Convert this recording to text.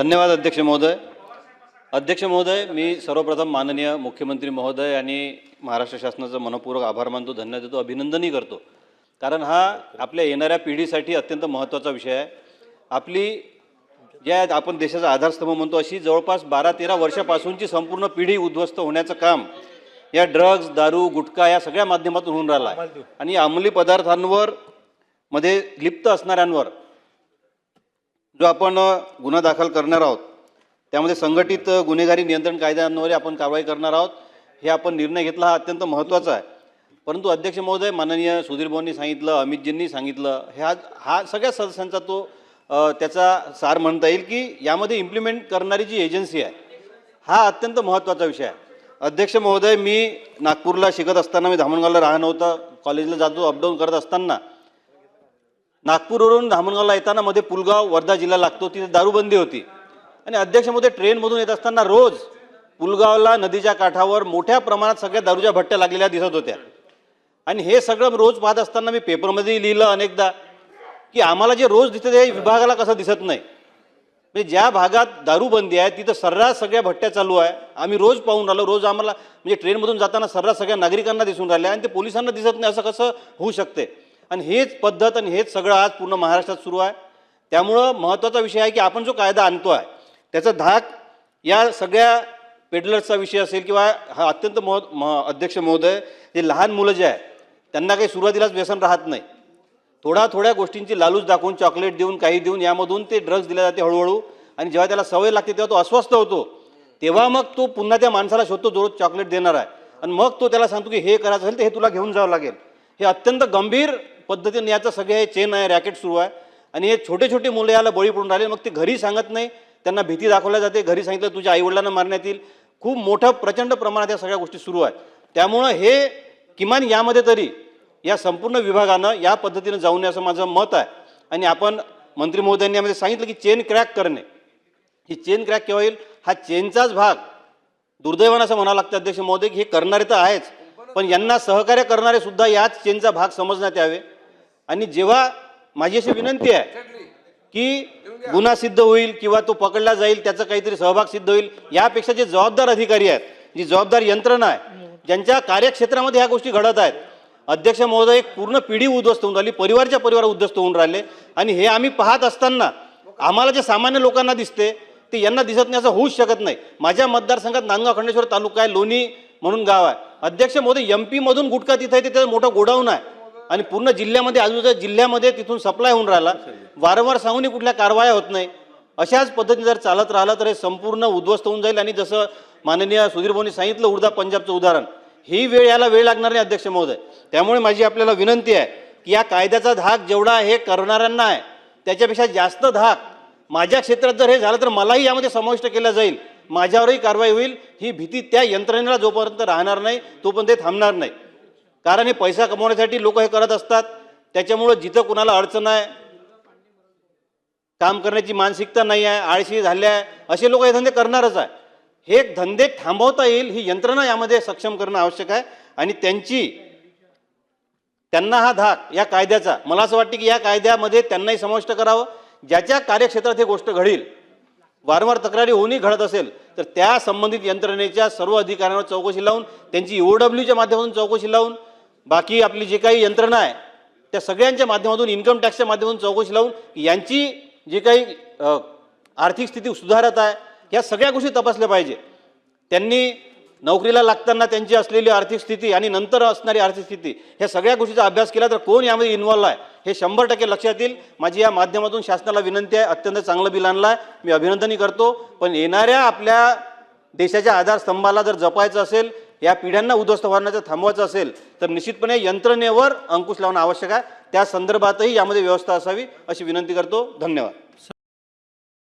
धन्यवाद अध्यक्ष महोदय. अध्यक्ष महोदय मी सर्वप्रथम माननीय मुख्यमंत्री महोदय आणि महाराष्ट्र शासनाचा मनपूर्वक आभार मानतो धन्यवाद देतो अभिनंदनही करतो. कारण हा आपल्या येणाऱ्या पिढीसाठी अत्यंत महत्त्वाचा विषय आहे. आपली ज्या आपण देशाचा आधारस्तंभ म्हणतो अशी जवळपास बारा तेरा वर्षापासूनची संपूर्ण पिढी उद्ध्वस्त होण्याचं काम या ड्रग्ज दारू गुटखा या सगळ्या माध्यमातून होऊन राहिला आहे. आणि अंमली पदार्थांवर मध्ये लिप्त असणाऱ्यांवर जो आपण गुन्हा दाखल करणार आहोत त्यामध्ये संघटित गुन्हेगारी नियंत्रण कायद्यांवर आपण कारवाई करणार आहोत हे आपण निर्णय घेतला हा अत्यंत महत्त्वाचा आहे. परंतु अध्यक्ष महोदय माननीय सुधीर भाऊंनी सांगितलं अमितजींनी सांगितलं ह्या हा सगळ्या सदस्यांचा तो त्याचा सार म्हणता येईल की यामध्ये इम्प्लिमेंट करणारी जी एजन्सी आहे हा अत्यंत महत्त्वाचा विषय आहे. अध्यक्ष महोदय मी नागपूरला शिकत असताना मी धामणगावला राहणं होतं कॉलेजला जातो अपडाऊन करत असताना नागपूरवरून धामणगावला येताना मध्ये पुलगाव वर्धा जिल्हा लागतो. तिथे दारूबंदी होती. आणि अध्यक्षमध्ये ट्रेनमधून येत असताना रोज पुलगावला नदीच्या काठावर मोठ्या प्रमाणात सगळ्या दारूच्या भट्ट्या लागलेल्या दिसत होत्या. आणि हे सगळं रोज पाहत असताना मी पेपरमध्ये लिहिलं अनेकदा की आम्हाला जे रोज दिसतं ते विभागाला कसं दिसत नाही. म्हणजे ज्या भागात दारूबंदी आहे तिथं सर्रास सगळ्या भट्ट्या चालू आहे. आम्ही रोज पाहून राहिलो रोज आम्हाला म्हणजे ट्रेनमधून जाताना सर्रास सगळ्या नागरिकांना दिसून राहिले आणि ते पोलिसांना दिसत नाही असं कसं होऊ शकते? आणि हेच पद्धत आणि हेच सगळं आज पूर्ण महाराष्ट्रात सुरू आहे. त्यामुळं महत्त्वाचा विषय आहे की आपण जो कायदा आणतो आहे त्याचा धाक या सगळ्या पेडलर्सचा विषय असेल किंवा हा अत्यंत मह म अध्यक्ष महोदय जे लहान मुलं जे आहे त्यांना काही सुरुवातीलाच व्यसन राहत नाही. थोड्या थोड्या गोष्टींची लालूच दाखवून चॉकलेट देऊन काही देऊन यामधून ते ड्रग्ज दिले जाते हळूहळू आणि जेव्हा त्याला सवय लागते तेव्हा तो अस्वस्थ होतो. तेव्हा मग तो पुन्हा त्या माणसाला शोधतो जो चॉकलेट देणार आहे. आणि मग तो त्याला सांगतो की हे करायचं असेल तर हे तुला घेऊन जावं लागेल. हे अत्यंत गंभीर पद्धतीने याचं सगळे हे चेन आहे रॅकेट सुरू आहे. आणि हे छोटे छोटे मुलं याला बळी पडून राहिले. मग ते घरी सांगत नाही. त्यांना भीती दाखवल्या जाते. घरी सांगितलं तुझ्या आईवडिलांना मारण्यात येईल. खूप मोठं प्रचंड प्रमाणात या सगळ्या गोष्टी सुरू आहेत. त्यामुळं हे किमान यामध्ये तरी या संपूर्ण विभागानं या पद्धतीनं जाऊ नये असं माझं मत आहे. आणि आपण मंत्री महोदयांनी यामध्ये सांगितलं की चेन क्रॅक करणे. ही चेन क्रॅक केव्हा येईल? हा चेनचाच भाग. दुर्दैवानं असं म्हणावं लागतं अध्यक्ष महोदय की हे करणारे तर आहेच. पण यांना सहकार्य करणारे सुद्धा याच चेनचा भाग समजण्यात यावे. आणि जेव्हा माझी अशी विनंती आहे की गुन्हा सिद्ध होईल किंवा तो पकडला जाईल त्याचा काहीतरी सहभाग सिद्ध होईल यापेक्षा जे जबाबदार अधिकारी आहेत जी जबाबदार यंत्रणा आहे ज्यांच्या कार्यक्षेत्रामध्ये ह्या गोष्टी घडत आहेत अध्यक्ष महोदय एक पूर्ण पिढी उद्ध्वस्त होऊन राहिली परिवारच्या परिवार उद्ध्वस्त होऊन राहिले आणि हे आम्ही पाहत असताना आम्हाला जे सामान्य लोकांना दिसते ते यांना दिसत नाही असं होऊच शकत नाही. माझ्या मतदारसंघात नांदगाव खंडेश्वर तालुका आहे लोणी म्हणून गाव आहे. अध्यक्ष महोदय एम पीमधून गुटखा तिथं आहे तिथे मोठं गोडाऊन आहे. आणि पूर्ण जिल्ह्यामध्ये आजूबाजूच्या जिल्ह्यामध्ये तिथून सप्लाय होऊन राहिला. वारंवार सांगूनही कुठल्या कारवाया होत नाही. अशाच पद्धतीने जर चालत राहिलं तर हे संपूर्ण उद्ध्वस्त होऊन जाईल. आणि जसं माननीय सुधीर भाऊनी सांगितलं उर्दा पंजाबचं उदाहरण. ही वेळ याला वेळ लागणार नाही अध्यक्ष महोदय. त्यामुळे माझी आपल्याला विनंती आहे की या कायद्याचा धाक जेवढा हे करणाऱ्यांना आहे त्याच्यापेक्षा जास्त धाक माझ्या क्षेत्रात जर हे झालं तर मलाही यामध्ये समाविष्ट केलं जाईल. माझ्यावरही कारवाई होईल. ही भीती त्या यंत्रणेला जोपर्यंत राहणार नाही तोपर्यंत ते थांबणार नाही. कारण हे पैसा कमवण्यासाठी लोक हे करत असतात. त्याच्यामुळं जिथं कुणाला अडचण आहे काम करण्याची मानसिकता नाही आहे आळशी झाले आहे असे लोक हे धंदे करणारच आहे. हे धंदे थांबवता येईल ही यंत्रणा यामध्ये सक्षम करणं आवश्यक आहे. आणि त्यांची त्यांना हा धाक या कायद्याचा मला असं वाटतं की या कायद्यामध्ये त्यांनाही समाविष्ट करावं. ज्याच्या कार्यक्षेत्रात ही गोष्ट घडील वारंवार तक्रारी होऊनही घडत असेल तर त्या संबंधित यंत्रणेच्या सर्व अधिकाऱ्यांवर चौकशी लावून त्यांची ओ डब्ल्यूच्या माध्यमातून चौकशी लावून बाकी आपली जी काही यंत्रणा आहे त्या सगळ्यांच्या माध्यमातून इन्कम टॅक्सच्या माध्यमातून चौकशी लावून यांची जी काही आर्थिक स्थिती सुधारत आहे या सगळ्या गोष्टी तपासल्या पाहिजे. त्यांनी नोकरीला लागताना त्यांची असलेली आर्थिक स्थिती आणि नंतर असणारी आर्थिक स्थिती ह्या सगळ्या गोष्टीचा अभ्यास केला तर कोण यामध्ये इन्व्हॉल्व आहे? हे शंभर टक्के लक्षात येईल. माझी या माध्यमातून शासनाला विनंती आहे अत्यंत चांगलं बिल आणलं आहे. मी अभिनंदनही करतो. पण येणाऱ्या आपल्या देशाच्या आधारस्तंभाला जर जपायचं असेल या पिढ्यांना उद्ध्वस्त होण्याचं थांबवायचं असेल तर निश्चितपणे यंत्रणेवर अंकुश लावणं आवश्यक आहे. त्या संदर्भातही यामध्ये व्यवस्था असावी अशी विनंती करतो. धन्यवाद.